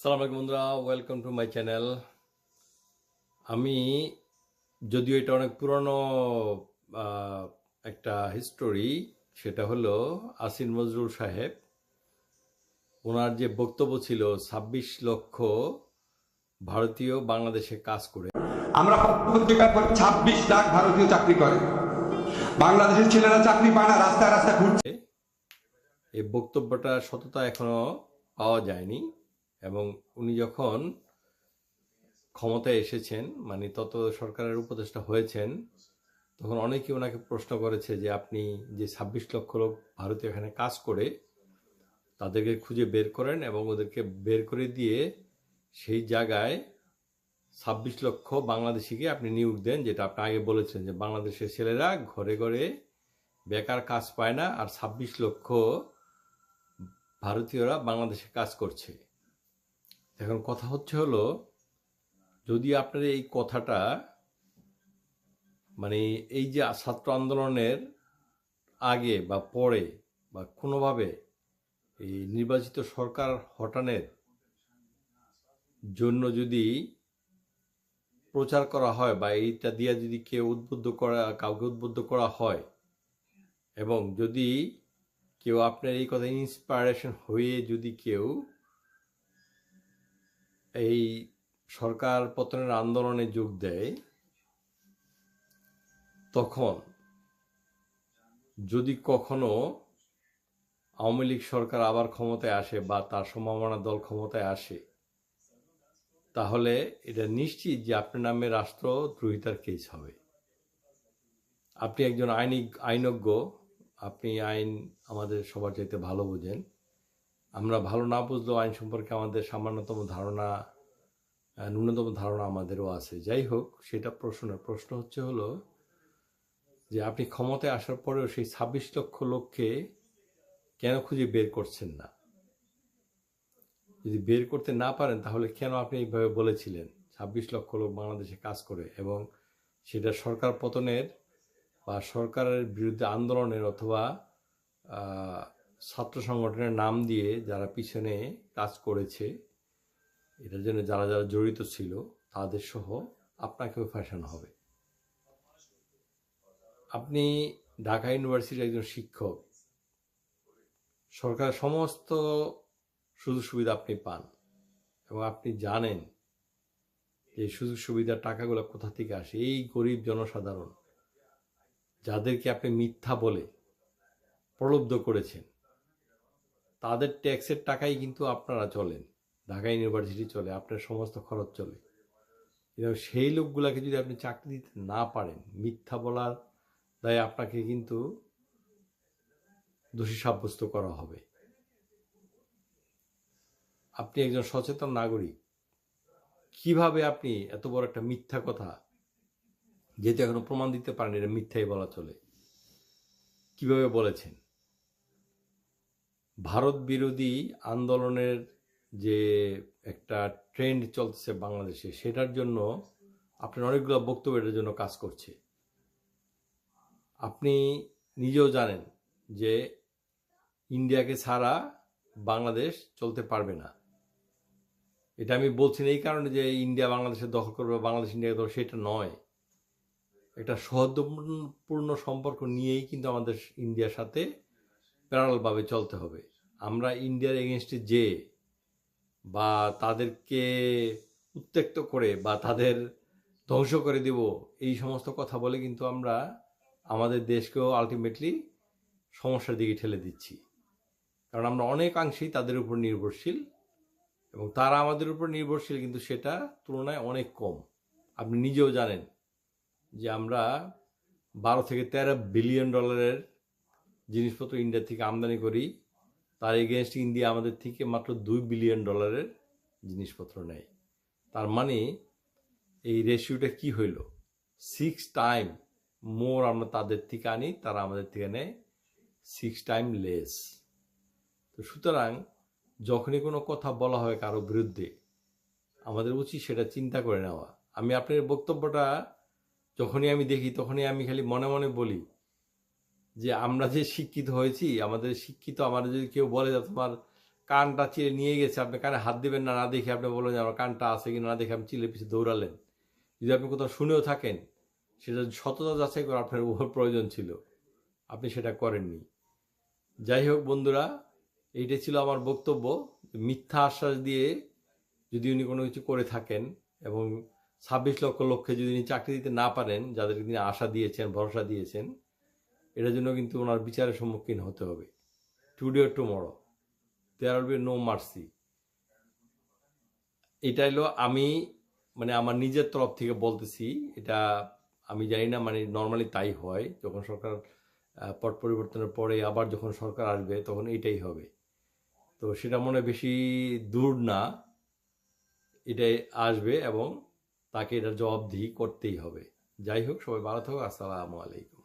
সালাম আলাইকুম বন্ধুরা ওয়েলকাম টু মাই চ্যানেল আমি যদিও এটা অনেক পুরনো একটা হিস্টোরি সেটা হলো আসিন নজরুল সাহেব। ওনার যে বক্তব্য ছিল ছাব্বিশ লক্ষ ভারতীয় বাংলাদেশে কাজ করে। আমরা পত্রিকা ছাব্বিশ লাখ ভারতীয় চাকরি করে। বাংলাদেশের ছেলেরা চাকরি পায় না রাস্তায় রাস্তায় ঘুরছে। এই বক্তব্যটা সততা এখনও পাওয়া যায়নি। এবং উনি যখন ক্ষমতায় এসেছেন মানে তত সরকারের উপদেষ্টা হয়েছেন, তখন অনেকেই ওনাকে প্রশ্ন করেছে যে আপনি যে ছাব্বিশ লক্ষ লোক ভারতীয় এখানে কাজ করে, তাদেরকে খুঁজে বের করেন এবং ওদেরকে বের করে দিয়ে সেই জায়গায় ছাব্বিশ লক্ষ বাংলাদেশিকে আপনি নিয়োগ দেন, যেটা আপনি আগে বলেছেন যে বাংলাদেশের ছেলেরা ঘরে ঘরে বেকার কাজ পায় না, আর ছাব্বিশ লক্ষ ভারতীয়রা বাংলাদেশে কাজ করছে। এখন কথা হচ্ছে হলো, যদি আপনার এই কথাটা মানে এই যে ছাত্র আন্দোলনের আগে বা পরে বা কোনোভাবে এই নির্বাচিত সরকার হটানের জন্য যদি প্রচার করা হয় বা এইটা দিয়ে যদি কেউ উদ্বুদ্ধ করা, কাউকে উদ্বুদ্ধ করা হয় এবং যদি কেউ আপনার এই কথা ইন্সপায়ারেশন হয়ে যদি কেউ এই সরকার পতনের আন্দোলনে যোগ দেয়, তখন যদি কখনো আওয়ামী লীগ সরকার আবার ক্ষমতায় আসে বা তার সম্ভাবনা দল ক্ষমতায় আসে, তাহলে এটা নিশ্চিত যে আপনার নামে রাষ্ট্রদ্রোহিতার কেস হবে। আপনি একজন আইনি আইনজ্ঞ, আপনি আইন আমাদের সবার চাইতে ভালো বোঝেন। আমরা ভালো না বুঝলেও আইন সম্পর্কে আমাদের সামান্যতম ধারণা ন্যূনতম ধারণা আমাদেরও আছে। যাই হোক, সেটা প্রশ্ন প্রশ্ন হচ্ছে হলো যে আপনি ক্ষমতায় আসার পরেও সেই ছাব্বিশ লক্ষ লোককে কেন খুঁজে বের করছেন না? যদি বের করতে না পারেন, তাহলে কেন আপনি এইভাবে বলেছিলেন? ছাব্বিশ লক্ষ লোক বাংলাদেশে কাজ করে এবং সেটা সরকার পতনের বা সরকারের বিরুদ্ধে আন্দোলনের অথবা ছাত্র সংগঠনের নাম দিয়ে যারা পিছনে কাজ করেছে এটার জন্য যারা যারা জড়িত ছিল, তাদের সহ আপনাকেও ফ্যাশন হবে। আপনি ঢাকা ইউনিভার্সিটির একজন শিক্ষক। সরকার সমস্ত সুযোগ সুবিধা আপনি পান এবং আপনি জানেন যে সুযোগ সুবিধার টাকাগুলো কোথা থেকে আসে। এই গরিব জনসাধারণ, যাদেরকে আপনি মিথ্যা বলে প্রলুব্ধ করেছেন তাদের ট্যাক্সের টাকাই কিন্তু আপনারা চলেন। ঢাকা ইউনিভার্সিটি চলে, আপনার সমস্ত খরচ চলে। এবং সেই লোকগুলাকে যদি আপনি চাকরি দিতে না পারেন, মিথ্যা বলার দায় আপনাকে কিন্তু দোষী সাব্যস্ত করা হবে। আপনি একজন সচেতন নাগরিক, কীভাবে আপনি এত বড় একটা মিথ্যা কথা, যেহেতু এখনও প্রমাণ দিতে পারেন এটা মিথ্যাই বলা চলে, কীভাবে বলেছেন? ভারত বিরোধী আন্দোলনের যে একটা ট্রেন্ড চলছে বাংলাদেশে, সেটার জন্য আপনার অনেকগুলো বক্তব্য এটার জন্য কাজ করছে। আপনি নিজেও জানেন যে ইন্ডিয়াকে ছাড়া বাংলাদেশ চলতে পারবে না। এটা আমি বলছি না এই কারণে যে ইন্ডিয়া বাংলাদেশে দখল করবে বাংলাদেশ ইন্ডিয়াকে দখল সেটা নয়। একটা সৌহার্দ্যপূর্ণ সম্পর্ক নিয়েই কিন্তু আমাদের ইন্ডিয়ার সাথে প্যারালভাবে চলতে হবে। আমরা ইন্ডিয়ার এগেনস্টে যে বা তাদেরকে উত্ত্যক্ত করে বা তাদের ধ্বংস করে দেব, এই সমস্ত কথা বলে কিন্তু আমরা আমাদের দেশকেও আলটিমেটলি সমস্যার দিকে ঠেলে দিচ্ছি। কারণ আমরা অনেকাংশেই তাদের উপর নির্ভরশীল এবং তারা আমাদের উপর নির্ভরশীল কিন্তু সেটা তুলনায় অনেক কম। আপনি নিজেও জানেন যে আমরা বারো থেকে তেরো বিলিয়ন ডলারের জিনিসপত্র ইন্ডিয়া থেকে আমদানি করি, তার এগেনস্ট ইন্ডিয়া আমাদের থেকে মাত্র দুই বিলিয়ন ডলারের জিনিসপত্র নেয়। তার মানে এই রেশিওটা কি হইল? সিক্স টাইম মোর আমরা তাদের থেকে আনি, তারা আমাদের থেকে নেয় সিক্স টাইম লেস তো সুতরাং যখনই কোনো কথা বলা হয় কারও বিরুদ্ধে, আমাদের উচিত সেটা চিন্তা করে নেওয়া। আমি আপনার বক্তব্যটা যখনই আমি দেখি, তখনই আমি খালি মনে মনে বলি যে আমরা যে শিক্ষিত হয়েছি, আমাদের শিক্ষিত আমাদের যদি কেউ বলে যে তোমার কানটা চিলে নিয়ে গেছে, আপনি কানে হাত দিবেন না না দেখে আপনি বললেন যে আমার কানটা আছে কি না দেখে আপনি চিলে পিছিয়ে দৌড়ালেন। যদি আপনি কোথাও শুনেও থাকেন, সেটা সততা যাচাই করা আপনার প্রয়োজন ছিল, আপনি সেটা করেননি। যাই হোক বন্ধুরা, এইটা ছিল আমার বক্তব্য। মিথ্যা আশ্বাস দিয়ে যদি উনি কোনো কিছু করে থাকেন এবং ছাব্বিশ লক্ষ লক্ষে যদি উনি চাকরি দিতে না পারেন, যাদেরকে তিনি আশা দিয়েছেন, ভরসা দিয়েছেন এটার জন্য কিন্তু ওনার বিচারের সম্মুখীন হতে হবে। Today tomorrow there will be no mercy এটা হলো আমি মানে আমার নিজের তরফ থেকে বলতেছি, এটা আমি জানি না মানে নর্মালি তাই হয়। যখন সরকার পট পরিবর্তনের পরে আবার যখন সরকার আসবে, তখন এটাই হবে। তো সেটা মনে বেশি দূর না। এটাই আসবে এবং তাকে এটার জবাবদিহি করতেই হবে। যাই হোক, সবাই ভালো থাকো, আসসালামু আলাইকুম।